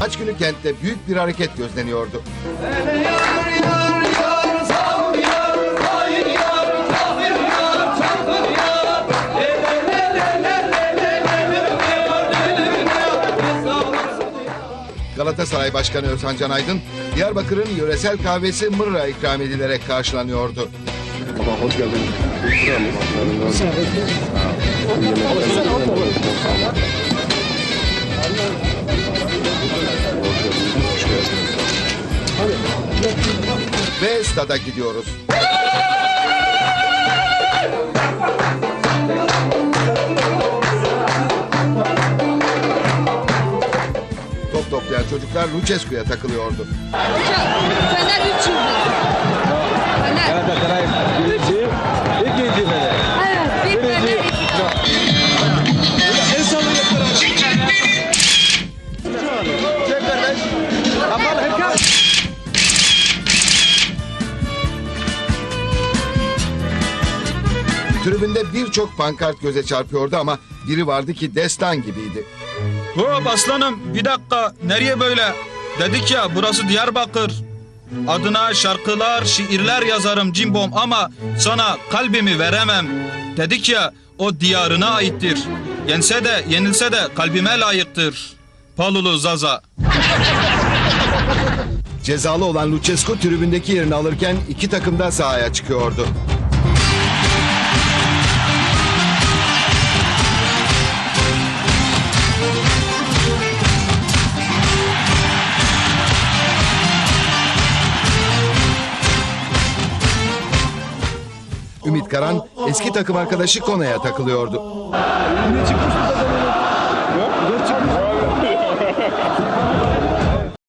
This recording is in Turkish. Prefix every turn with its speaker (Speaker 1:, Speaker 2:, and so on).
Speaker 1: Maç günü kentte büyük bir hareket gözleniyordu. Galatasaray Başkanı Özhan Can Aydın, Diyarbakır'ın yöresel kahvesi mırra ikram edilerek karşılanıyordu.
Speaker 2: hoş geldin.
Speaker 1: Ve stada gidiyoruz. Top toplayan çocuklar Lucescu'ya takılıyordu.
Speaker 3: Fener 3 yıldız.
Speaker 1: Tribünde birçok pankart göze çarpıyordu ama biri vardı ki destan gibiydi.
Speaker 4: Hop aslanım bir dakika nereye böyle? Dedik ya burası Diyarbakır. Adına şarkılar, şiirler yazarım cimbom ama sana kalbimi veremem. Dedik ya o diyarına aittir. Yense de yenilse de kalbime layıktır. Palulu Zaza.
Speaker 1: Cezalı olan Lucescu tribündeki yerini alırken iki takım da sahaya çıkıyordu. Ümit Karan eski takım arkadaşı Kona'ya takılıyordu.
Speaker 2: Şimdi çıkmıştı.